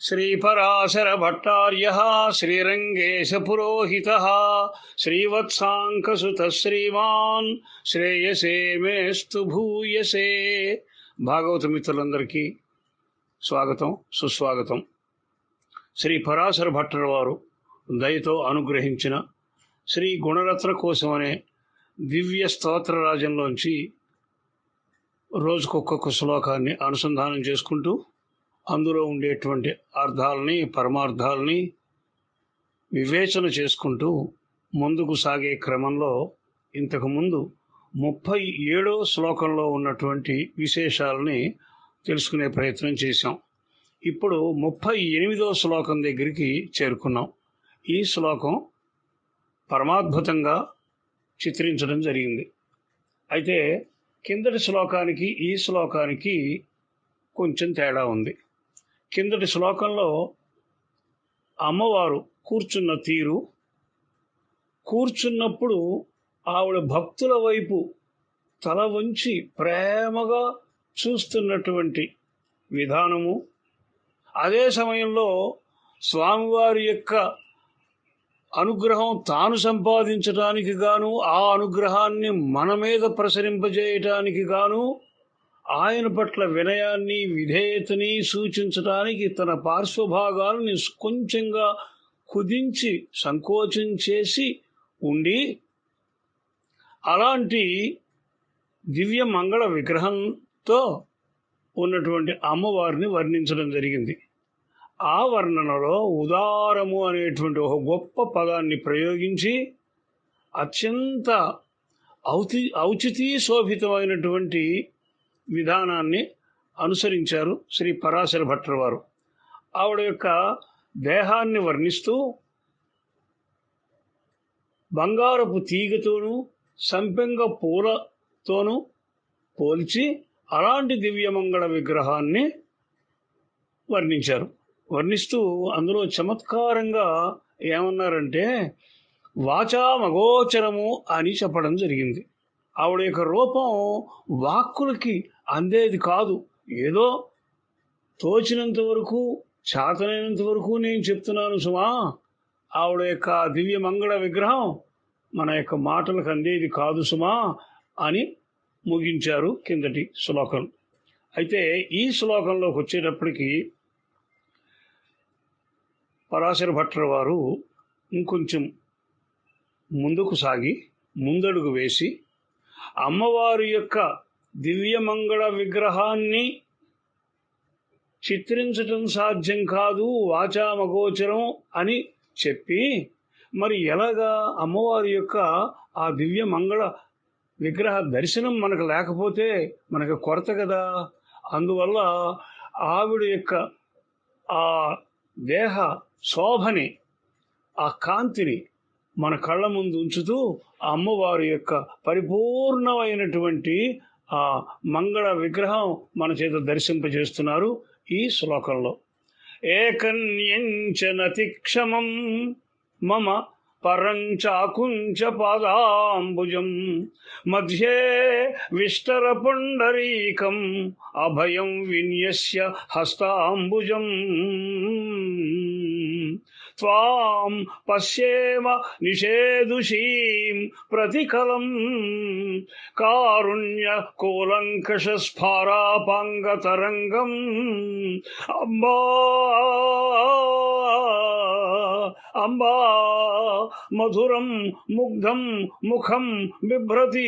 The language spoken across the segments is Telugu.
श्रीपराशरभट्टार्यः श्रीरङ्गेशपुरोहितः श्रीवत्साङ्कसुतः श्रीमान् శ్రేయసే మేస్తు భూయసే భాగవత మిత్రులందరికీ స్వాగతం సుస్వాగతం శ్రీ పరాశర భట్టర్ వారు దయతో అనుగ్రహించిన శ్రీ గుణరత్న కోశం అనే దివ్య స్తోత్ర రాజంలోంచి రోజుకొక్కొక్క శ్లోకాన్ని అనుసంధానం చేసుకుంటూ అందులో ఉండేటువంటి అర్థాలని పరమార్థాలని వివేచన చేసుకుంటూ ముందుకు సాగే క్రమంలో ఇంతకుముందు ముప్పై ఏడో శ్లోకంలో ఉన్నటువంటి విశేషాలని తెలుసుకునే ప్రయత్నం చేశాం. ఇప్పుడు ముప్పై ఎనిమిదో శ్లోకం దగ్గరికి చేరుకున్నాం. ఈ శ్లోకం పరమాద్భుతంగా చిత్రించడం జరిగింది. అయితే కిందటి శ్లోకానికి ఈ శ్లోకానికి కొంచెం తేడా ఉంది. కిందటి శ్లోకంలో అమ్మవారు కూర్చున్న తీరు కూర్చున్నప్పుడు ఆవిడ భక్తుల వైపు తల వంచి ప్రేమగా చూస్తున్నటువంటి విధానము. అదే సమయంలో స్వామివారి యొక్క అనుగ్రహం తాను సంపాదించడానికి గాను ఆ అనుగ్రహాన్ని మన మీద ప్రసరింపజేయటానికి గాను ఆయన పట్ల వినయాన్ని విధేయతని సూచించడానికి తన పార్శ్వభాగాలని కొంచెంగా కుదించి సంకోచం చేసి ఉండి అలాంటి దివ్య మంగళ విగ్రహంతో ఉన్నటువంటి అమ్మవారిని వర్ణించడం జరిగింది. ఆ వర్ణనలో ఉదారము అనేటువంటి ఒక గొప్ప పదాన్ని ప్రయోగించి అత్యంత ఔతి ఔచితీ శోభితమైనటువంటి విధానాన్ని అనుసరించారు శ్రీ పరాశర భట్టర్ వారు ఆవిడ యొక్క దేహాన్ని వర్ణిస్తూ బంగారపు తీగతోనూ సంపెంగ పూలతోనూ పోల్చి అలాంటి దివ్యమంగళ విగ్రహాన్ని వర్ణించారు. వర్ణిస్తూ అందులో చమత్కారంగా ఏమన్నారంటే వాచా మగోచరము అని చెప్పడం జరిగింది. ఆవిడ యొక్క రూపం వాక్కులకి అందేది కాదు. ఏదో తోచినంత వరకు చేతనైనంత వరకు నేను చెప్తున్నాను సుమా. ఆవిడ యొక్క దివ్య మంగళ విగ్రహం మన యొక్క మాటలకు అందేది కాదు సుమా అని ముగించారు కిందటి శ్లోకం. అయితే ఈ శ్లోకంలోకి వచ్చేటప్పటికి పరాశర భట్టర్ వారు ఇంకొంచెం ముందుకు సాగి ముందడుగు వేసి అమ్మవారి యొక్క దివ్యమంగళ విగ్రహాన్ని చిత్రించటం సాధ్యం కాదు వాచామగోచరం అని చెప్పి మరి ఎలాగా అమ్మవారి యొక్క ఆ దివ్య మంగళ విగ్రహ దర్శనం మనకు లేకపోతే మనకు కొరత కదా? అందువల్ల ఆవిడ యొక్క ఆ దేహ శోభని ఆ కాంతిని మన కళ్ళ ముందు ఉంచుతూ ఆ అమ్మవారి యొక్క పరిపూర్ణమైనటువంటి ఆ మంగళ విగ్రహం మన చేత దర్శింపజేస్తున్నారు ఈ శ్లోకంలో. ఏకన్యంచనతిక్షమం మమ పరంచాకుంచ పాదాంబుజం మధ్యే విష్టర పుండరీకం అభయం విన్యస్య హస్తాంబుజం. త్వాం పశ్యేమ నిషేదుషీం ప్రతికలం కారుణ్య కూలంకష స్ఫారాపాంగతరంగం అంబా అంబా మధురం ముగ్ధం ముఖం బిభ్రతి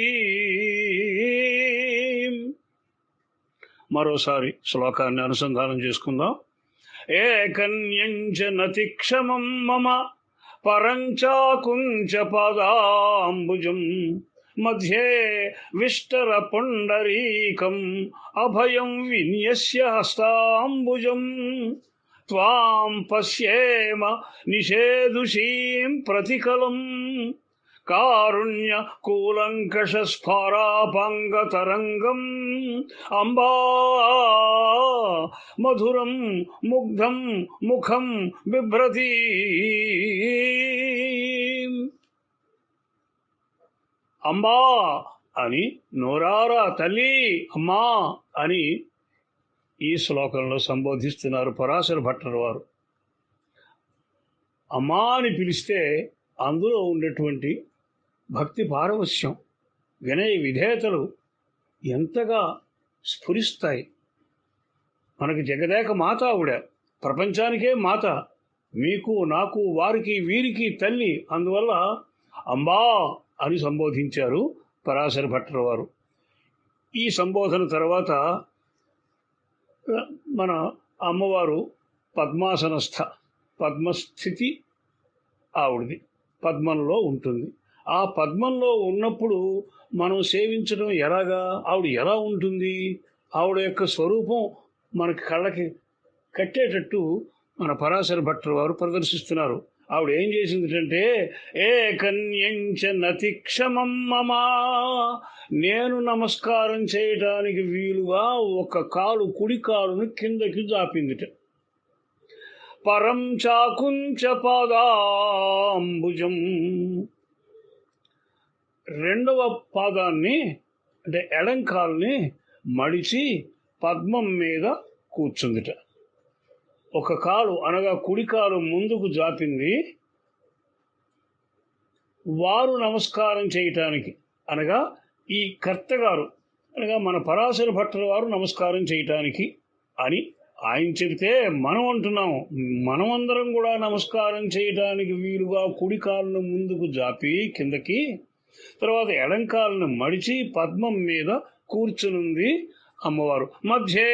మరోసారి శ్లోకాన్ని అనుసంధానం చేసుకుందాం. ఏకన్యం చ నతిక్షమం మమ పరం చాకుంచ పదాంబుజం. మధ్యే విష్టర పుండరీకం అభయం విన్యస్య హస్తాంబుజం. త్వాం పశ్యేమ నిషేదుషీం ప్రతికలం కారుణ్య కూలంకష స్ఫారాపాంగతరంగం అంబా మధురం ముగ్ధం ముఖం బిభ్రతి అంబా అని నోరారా తల్లి అమ్మా అని ఈ శ్లోకంలో సంబోధిస్తున్నారు పరాశర భట్టర్ వారు అమ్మా అని పిలిస్తే అందులో ఉండేటువంటి భక్తి పారవశ్యం. వినయ విధేయతలు ఎంతగా స్ఫురిస్తాయి. మనకి జగదేక మాత ఆవిడ ప్రపంచానికే మాత మీకు నాకు వారికి వీరికి తల్లి అందువల్ల అంబా అని సంబోధించారు పరాశర భట్టర్ వారు ఈ సంబోధన తర్వాత మన అమ్మవారు పద్మాసనస్థ పద్మస్థితి ఆవిడది పద్మంలో ఉంటుంది. ఆ పద్మంలో ఉన్నప్పుడు మనం సేవించడం ఎలాగా? ఆవిడ ఎలా ఉంటుంది? ఆవిడ యొక్క స్వరూపం మనకి కళ్ళకి కట్టేటట్టు మన పరాశర భట్టర్ వారు ప్రదర్శిస్తున్నారు. ఆవిడ ఏం చేసిందంటే ఏ కన్యంచ నతిక్షమం మమా. నేను నమస్కారం చేయటానికి వీలుగా ఒక కాలు కుడి కాలును కిందకి జాపిందిట. పరం చాకుంచ పాదాంబుజం రెండవ పాదాన్ని అంటే ఎడంకాల్ని మడిచి పద్మం మీద కూర్చుందిట. ఒక కాలు అనగా కుడికాలు ముందుకు జాపింది వారు నమస్కారం చేయటానికి అనగా ఈ కర్తగారు అనగా మన పరాశర భట్టల వారు నమస్కారం చేయటానికి అని ఆయన చెబితే మనం అంటున్నాం. మనమందరం కూడా నమస్కారం చేయటానికి వీలుగా కుడి కాలును ముందుకు జాపి కిందకి తర్వాత ఎడంకాలను మడిచి పద్మం మీద కూర్చునుంది అమ్మవారు. మధ్యే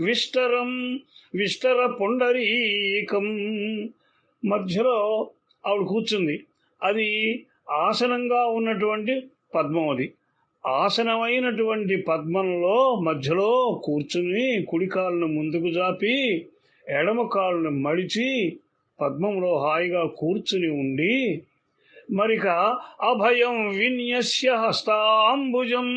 విష్టరం విష్టర పొండరీకం. మధ్యలో ఆవిడ కూర్చుంది. అది ఆసనంగా ఉన్నటువంటి పద్మం అది. ఆసనమైనటువంటి పద్మంలో మధ్యలో కూర్చుని కుడి కాలును ముందుకు జాపి ఎడమ కాళ్ళను మడిచి పద్మంలో హాయిగా కూర్చుని ఉండి మరిక అభయం విన్యస్య హస్తాంబుజం.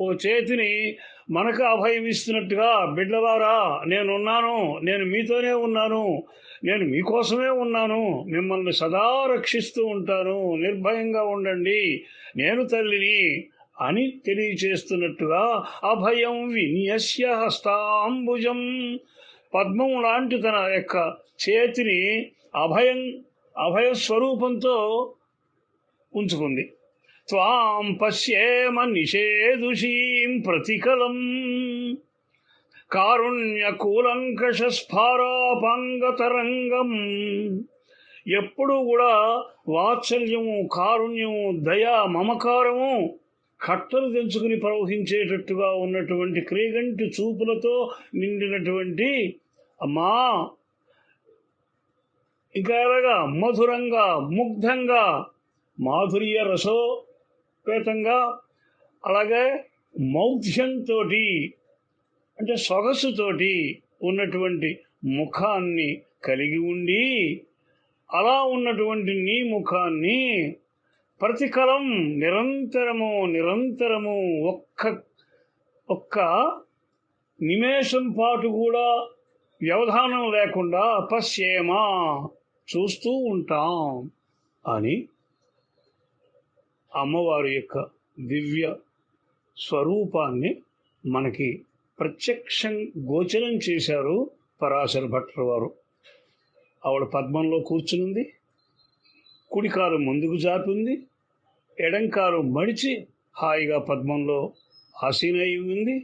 ఓ చేతిని మనకు అభయం ఇస్తున్నట్టుగా బిడ్డలారా నేనున్నాను నేను మీతోనే ఉన్నాను నేను మీకోసమే ఉన్నాను మిమ్మల్ని సదా రక్షిస్తూ ఉంటాను నిర్భయంగా ఉండండి నేను తల్లిని అని తెలియచేస్తున్నట్టుగా అభయం విన్యస్య హస్తాంబుజం. పద్మం లాంటి తన యొక్క చేతిని అభయం అభయ స్వరూపంతో ఉంచుకుంది. త్వాం పశ్యేమ నిషేదుషీం ప్రతికలం. కారుణ్యకూలంకషస్ఫారాపాంగతరంగం ఎప్పుడూ కూడా వాత్సల్యము కారుణ్యము దయ మమకారము కట్టలు తెంచుకుని ప్రవహించేటట్టుగా ఉన్నటువంటి క్రీగంటి చూపులతో నిండినటువంటి అమ్మా ఇంకా మధురంగా ముగ్ధంగా మాధుర్య రసోపేతంగా అలాగే మౌఢ్యంతో అంటే సొగసుతోటి ఉన్నటువంటి ముఖాన్ని కలిగి ఉండి అలా ఉన్నటువంటి నీ ముఖాన్ని ప్రతికలం నిరంతరము నిరంతరము ఒక్క ఒక్క నిమేషం పాటు కూడా వ్యవధానం లేకుండా పశ్యేమా చూస్తూ ఉంటాం అని అమ్మవారి యొక్క దివ్య స్వరూపాన్ని మనకి ప్రత్యక్షం గోచరం చేశారు పరాశర భట్టర్ వారు. ఆవిడ పద్మంలో కూర్చునుంది కుడికారు ముందుకు జాపింది ఎడంకారు మడిచి హాయిగా పద్మంలో ఆసీనై ఉంది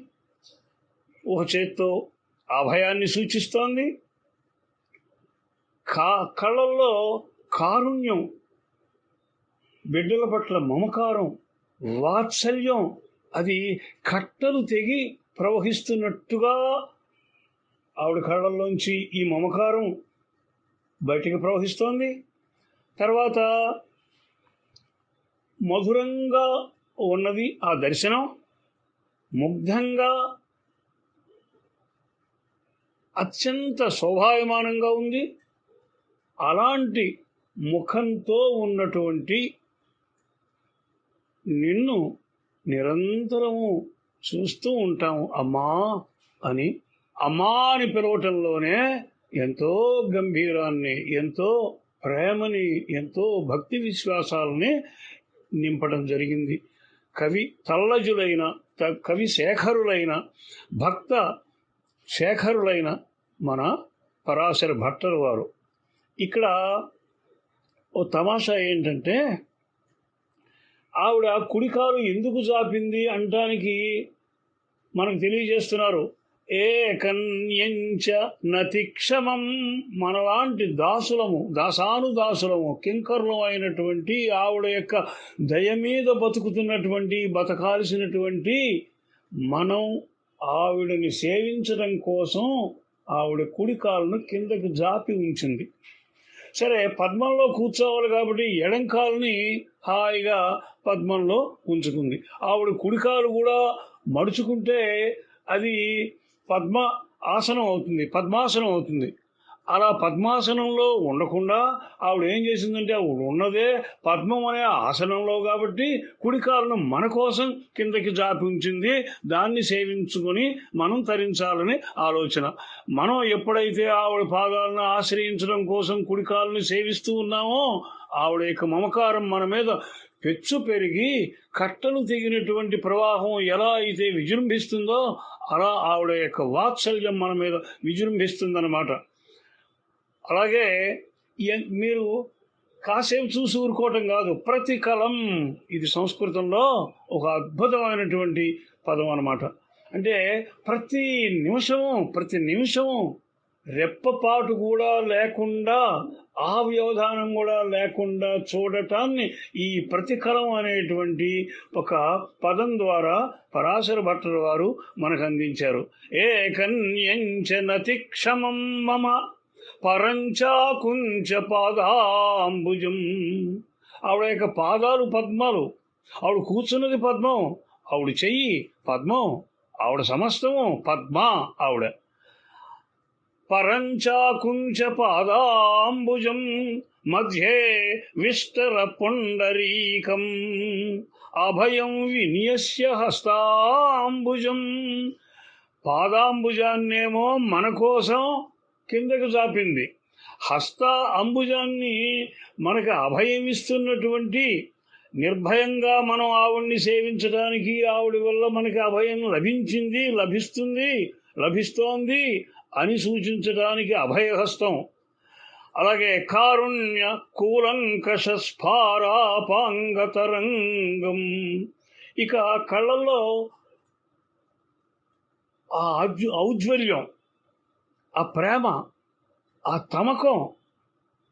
ఒక చేత్తో అభయాన్ని సూచిస్తోంది కా కళ్ళల్లో కారుణ్యం బిడ్డల పట్ల మమకారం వాత్సల్యం అది కట్టలు తెగి ప్రవహిస్తున్నట్టుగా ఆవిడ కళ్ళల్లోంచి ఈ మమకారం బయటికి ప్రవహిస్తోంది. తర్వాత మధురంగా ఉన్నది ఆ దర్శనం. ముగ్ధంగా అత్యంత శోభాయమానంగా ఉంది. అలాంటి ముఖంతో ఉన్నటువంటి నిన్ను నిరంతరము చూస్తూ ఉంటాము. అమ్మా అని అమ్మా అని పిలవటంలోనే ఎంతో గంభీరాన్ని ఎంతో ప్రేమని ఎంతో భక్తి విశ్వాసాలని నింపడం జరిగింది. కవి తల్లజులైన త- కవి శేఖరులైన భక్త శేఖరులైన మన పరాశర భట్టరు వారు. ఇక్కడ ఓ తమాషా ఏంటంటే ఆవిడ కుడికాలు ఎందుకు జాపింది అంటానికి మనకు తెలియజేస్తున్నారు. ఏ కన్యంచ నతిక్షమం మనలాంటి దాసులము దాసానుదాసులము దాసులము కింకరులం అయినటువంటి ఆవిడ యొక్క దయ మీద బతుకుతున్నటువంటి బతకాల్సినటువంటి మనం ఆవిడని సేవించడం కోసం ఆవిడ కుడికాలను కిందకు జాపి ఉంచింది. సరే పద్మంలో కూర్చోవాలి కాబట్టి ఎడం కాలుని హాయిగా పద్మంలో ఉంచుకుంది. ఆవిడ కుడికాలు కూడా మడుచుకుంటే అది పద్మ ఆసనం అవుతుంది పద్మాసనం అవుతుంది. అలా పద్మాసనంలో ఉండకుండా ఆవిడ ఏం చేసిందంటే ఆవిడ ఉన్నదే పద్మం అనే ఆసనంలో కాబట్టి కుడికాలను మన కోసం కిందకి జాపి ఉంచింది. దాన్ని సేవించుకొని మనం తరించాలని ఆలోచన. మనం ఎప్పుడైతే ఆవిడ పాదాలను ఆశ్రయించడం కోసం కుడికాలను సేవిస్తూ ఉన్నామో ఆవిడ యొక్క మమకారం మన మీద పెచ్చు పెరిగి కట్టలు తెగినటువంటి ప్రవాహం ఎలా అయితే విజృంభిస్తుందో అలా ఆవిడ యొక్క వాత్సల్యం మన మీద విజృంభిస్తుందన్నమాట. అలాగే మీరు కాసేపు చూసి ఊరుకోవటం కాదు ప్రతికలం ఇది సంస్కృతంలో ఒక అద్భుతమైనటువంటి పదం అన్నమాట. అంటే ప్రతి నిమిషము ప్రతి నిమిషము రెప్పపాటు కూడా లేకుండా ఆ వ్యవధానం కూడా లేకుండా చూడటాన్ని ఈ ప్రతికలం అనేటువంటి ఒక పదం ద్వారా పరాశర భట్టల వారు మనకు అందించారు. ఏ కన్యంచ నతిక్షమం మమ పరంచాకుంచ పాదాంబుజం ఆవిడ యొక్క పాదాలు పద్మాలు. ఆవిడ కూర్చున్నది పద్మం. ఆవిడ చెయ్యి పద్మం. ఆవిడ సమస్తము పద్మ ఆవిడ. పరంచాకుంచ పాదాంబుజం మధ్యే విస్తర పుండరీకం. అభయం వినియస్య హస్తాంబుజం. పాదాంబుజాన్నేమో మన కోసం కిందకు చాపింది హస్త అంబుజాన్ని మనకు అభయం ఇస్తున్నటువంటి నిర్భయంగా మనం ఆవిడ్ని సేవించడానికి ఆవిడ వల్ల మనకి అభయం లభించింది లభిస్తుంది లభిస్తోంది అని సూచించడానికి అభయహస్తం. అలాగే కారుణ్య కూలంకష స్ఫారాపాంగతరంగం ఇక కళ్ళల్లో ఆ ఔజ్వల్యం. ఆ ప్రేమ ఆ తమకం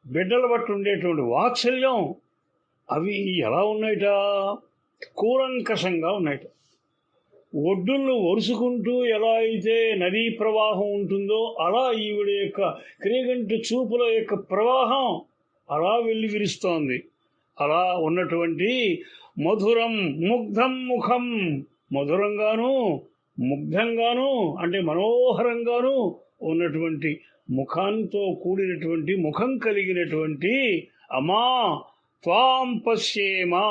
బిడ్డల బట్టి ఉండేటువంటి వాత్సల్యం అవి ఎలా ఉన్నాయిట? కూలంకషంగా ఉన్నాయిట. ఒడ్డులను ఒరుసుకుంటూ ఎలా అయితే నదీ ప్రవాహం ఉంటుందో అలా ఈవిడ యొక్క క్రియగంటి చూపుల యొక్క ప్రవాహం అలా వెళ్ళి విరుస్తోంది. అలా ఉన్నటువంటి మధురం ముగ్ధం ముఖం మధురంగాను ముగ్ధంగాను అంటే మనోహరంగాను ఉన్నటువంటి ముఖంతో కూడినటువంటి ముఖం కలిగినటువంటి అమ్మా త్వాం పశ్యేమా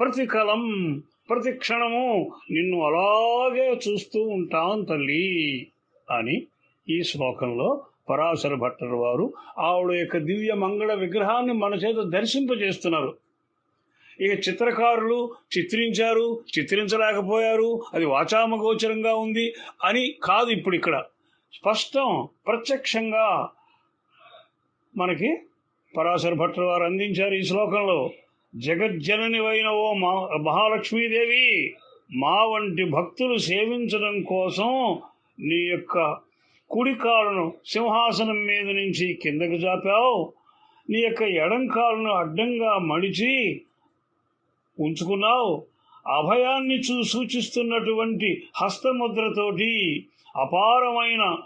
ప్రతికలం ప్రతి క్షణము నిన్ను అలాగే చూస్తూ ఉంటాం తల్లి అని ఈ శ్లోకంలో పరాశర భట్టర్ వారు ఆవిడ యొక్క దివ్య మంగళ విగ్రహాన్ని మన చేత దర్శింపజేస్తున్నారు. ఇక చిత్రకారులు చిత్రించారు చిత్రించలేకపోయారు అది వాచామగోచరంగా ఉంది అని కాదు ఇప్పుడు ఇక్కడ. స్పష్టం ప్రత్యక్షంగా మనకి పరాశర భట్టర్ వారు అందించారు ఈ శ్లోకంలో. జగజ్జననివైన ఓ మా మహాలక్ష్మీదేవి మా వంటి భక్తులు సేవించడం కోసం నీ యొక్క కుడికాలను సింహాసనం మీద నుంచి కిందకు జాపావు. నీ యొక్క ఎడంకాలును అడ్డంగా మడిచి ఉంచుకున్నావు. అభయాన్ని చూ సూచిస్తున్నటువంటి హస్తముద్రతోటి అపారమైన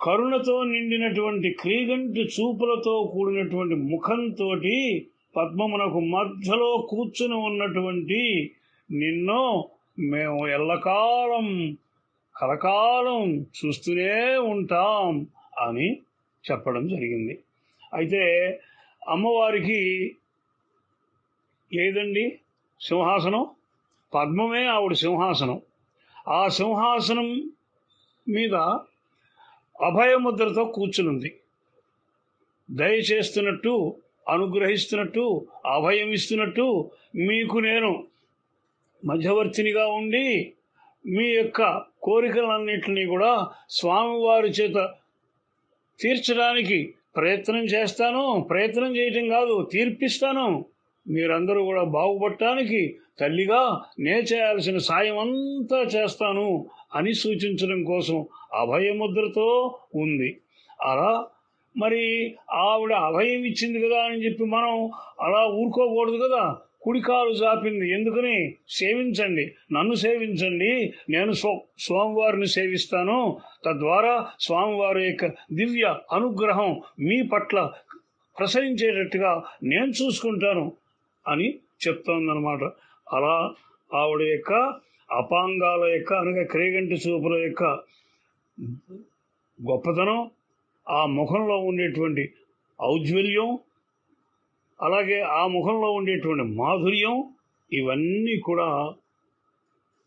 కరుణతో నిండినటువంటి క్రీగంటి చూపులతో కూడినటువంటి ముఖంతో పద్మమునకు మధ్యలో కూర్చుని ఉన్నటువంటి నిన్ను మేము ఎల్లకాలం కలకాలం చూస్తూనే ఉంటాం అని చెప్పడం జరిగింది. అయితే అమ్మవారికి ఏదండి సింహాసనం? పద్మమే ఆవిడ సింహాసనం. ఆ సింహాసనం మీద అభయముద్రతో కూర్చునుంది. దయచేస్తున్నట్టు అనుగ్రహిస్తున్నట్టు అభయం ఇస్తున్నట్టు మీకు నేను మధ్యవర్తినిగా ఉండి మీ యొక్క కోరికలన్నింటినీ కూడా స్వామివారి చేత తీర్చడానికి ప్రయత్నం చేస్తాను. ప్రయత్నం చేయటం కాదు తీర్పిస్తాను. మీరందరూ కూడా బాగుపడటానికి తల్లిగా నే చేయాల్సిన సాయం అంతా చేస్తాను అని సూచించడం కోసం అభయముద్రతో ఉంది. అలా మరి ఆవిడ అభయం ఇచ్చింది కదా అని చెప్పి మనం అలా ఊరుకోకూడదు కదా. కుడికాలు జాపింది. ఎందుకని? సేవించండి. నన్ను సేవించండి. నేను స్వ స్వామివారిని సేవిస్తాను. తద్వారా స్వామివారి యొక్క దివ్య అనుగ్రహం మీ పట్ల ప్రసరించేటట్టుగా నేను చూసుకుంటాను. అని చెప్తోందనమాట అలా ఆవిడ యొక్క అపాంగాల యొక్క అనగా క్రేగంటి చూపుల యొక్క గొప్పతనం ఆ ముఖంలో ఉండేటువంటి ఔజ్వల్యం అలాగే ఆ ముఖంలో ఉండేటువంటి మాధుర్యం ఇవన్నీ కూడా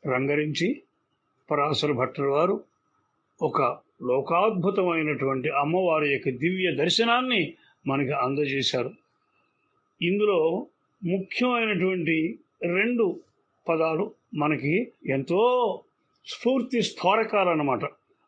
రంగరించి పరాశర భట్టర్ వారు ఒక లోకాద్భుతమైనటువంటి అమ్మవారి యొక్క దివ్య దర్శనాన్ని మనకి అందజేశారు. ఇందులో ముఖ్యమైనటువంటి రెండు పదాలు మనకి ఎంతో స్ఫూర్తి స్థారకాలన్నమాట.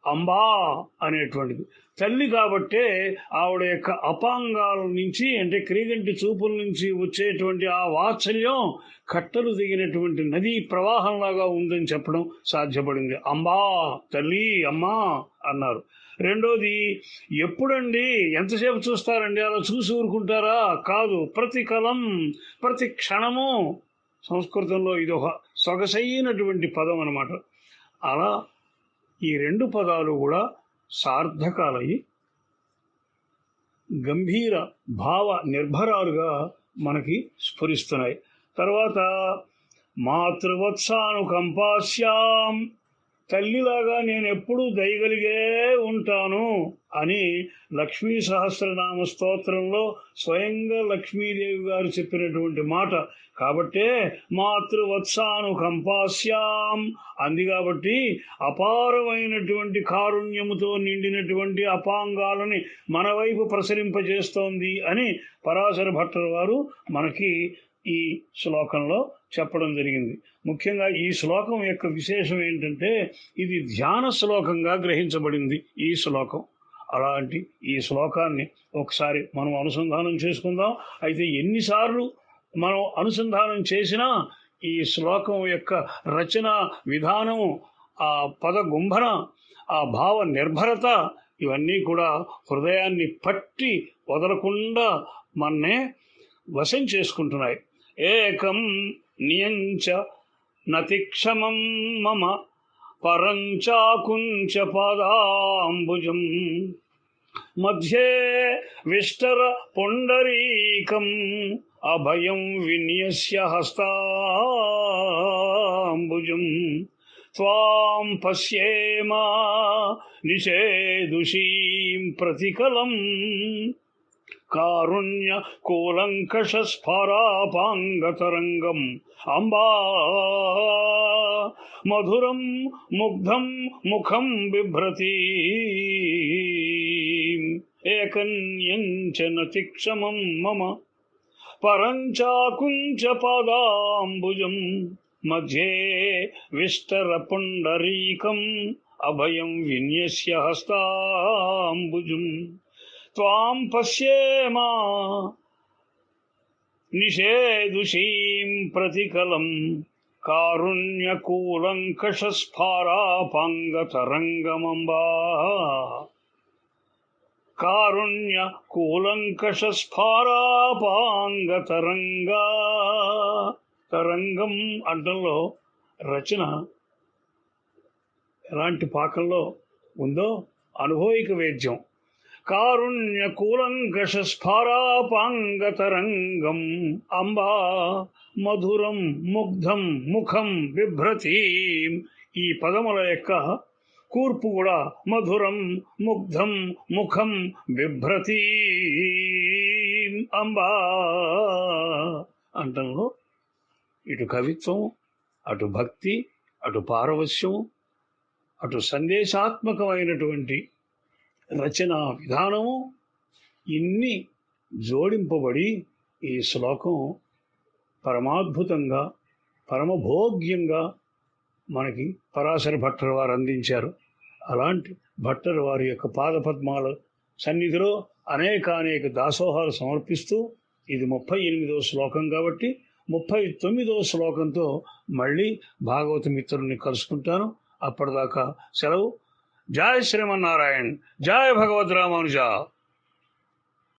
అంబా అనేటువంటిది. తల్లి కాబట్టే ఆవిడ యొక్క అపాంగాల నుంచి అంటే క్రీగంటి చూపుల నుంచి వచ్చేటువంటి ఆ వాత్సల్యం కట్టలు దిగినటువంటి నదీ ప్రవాహంలాగా ఉందని చెప్పడం సాధ్యపడింది. అంబా తల్లి అమ్మా అన్నారు. రెండోది ఎప్పుడండి? ఎంతసేపు చూస్తారండి? అలా చూసి ఊరుకుంటారా? కాదు ప్రతి కలం ప్రతి క్షణము సంస్కృతంలో ఇది ఒక సొగసైనటువంటి పదం అన్నమాట. అలా ఈ రెండు పదాలు కూడా సార్థకాలై గంభీర భావ నిర్భరాలుగా మనకి స్ఫురిస్తున్నాయి. తర్వాత మాతృవత్సానుకంపాస్యాం తల్లిలాగా నేను ఎప్పుడూ దయగలిగే ఉంటాను అని లక్ష్మీ సహస్రనామ స్తోత్రంలో స్వయంగా లక్ష్మీదేవి గారు చెప్పినటువంటి మాట. కాబట్టే మాతృవత్సానుకంపాస్యాం. అంది కాబట్టి అపారమైనటువంటి కారుణ్యముతో నిండినటువంటి అపాంగాలని మన వైపు ప్రసరింపజేస్తోంది అని పరాశర భట్టర్ వారు మనకి ఈ శ్లోకంలో చెప్పడం జరిగింది. ముఖ్యంగా ఈ శ్లోకం యొక్క విశేషం ఏంటంటే ఇది ధ్యాన శ్లోకంగా గ్రహించబడింది ఈ శ్లోకం. అలాంటి ఈ శ్లోకాన్ని ఒకసారి మనం అనుసంధానం చేసుకుందాం. అయితే ఎన్నిసార్లు మనం అనుసంధానం చేసినా ఈ శ్లోకం యొక్క రచన విధానము ఆ పద గుంభన ఆ భావ నిర్భరత ఇవన్నీ కూడా హృదయాన్ని పట్టి వదలకుండా మన్నే వశం చేసుకుంటున్నాయి. ఏకం నియంచ నతిక్షమం మమ పరం చాకుంచ పాదాంబుజం మధ్యే విష్టర పొండరీకం అభయం విన్యస్య హస్తాంబుజం త్వాం పశ్యేమా నిషేదుషీం ప్రతికలం కారుణ్య కూలంకష స్ఫారాపాంగతరంగం అంబా మధురం ముగ్ధం ముఖం బిభ్రతి ఏకన్యంచ నతిక్షమం మమ పరంచాకుంచ పాదాంబుజం మధ్యే విస్తర పుండరీకం అభయం విన్యస్య హస్తాంబుజం త్వాం పశ్యేమా నిషేదుషీం ప్రతికలం కారుణ్యకూలంకషస్ఫారాపాంగతరంగమంబా కారుణ్యకూలంకషస్ఫారాపాంగతరంగా తరంగం అంటంలో రచన ఎలాంటి పాకంలో ఉందో అనుభవిక వేద్యం. కారుణ్యకూలంకషస్ఫారాపాంగతరంగం అంబా మధురం ముగ్ధం ముఖం బిభ్రతి. ఈ పదముల యొక్క కూర్పు కూడా మధురం ముగ్ధం ముఖం బిభ్రతి. అంబా అంటంలో ఇటు కవిత్వం అటు భక్తి అటు పారవశ్యం అటు సందేశాత్మకమైనటువంటి రచన విధానము ఇన్ని జోడింపబడి ఈ శ్లోకం పరమాద్భుతంగా పరమభోగ్యంగా మనకి పరాశర భట్టర్ వారు అందించారు. అలాంటి భట్టర్ వారి యొక్క పాదపద్మాల సన్నిధిలో అనేక అనేక దాసోహాలు సమర్పిస్తూ ఇది ముప్పై ఎనిమిదవ శ్లోకం కాబట్టి ముప్పై తొమ్మిదవ శ్లోకంతో మళ్ళీ భాగవత మిత్రుల్ని కలుసుకుంటాను. అప్పటిదాకా సెలవు. ஜாய் ஸ்ரீமன் நாராயண் ஜாய் பகவத் ராமானுஜா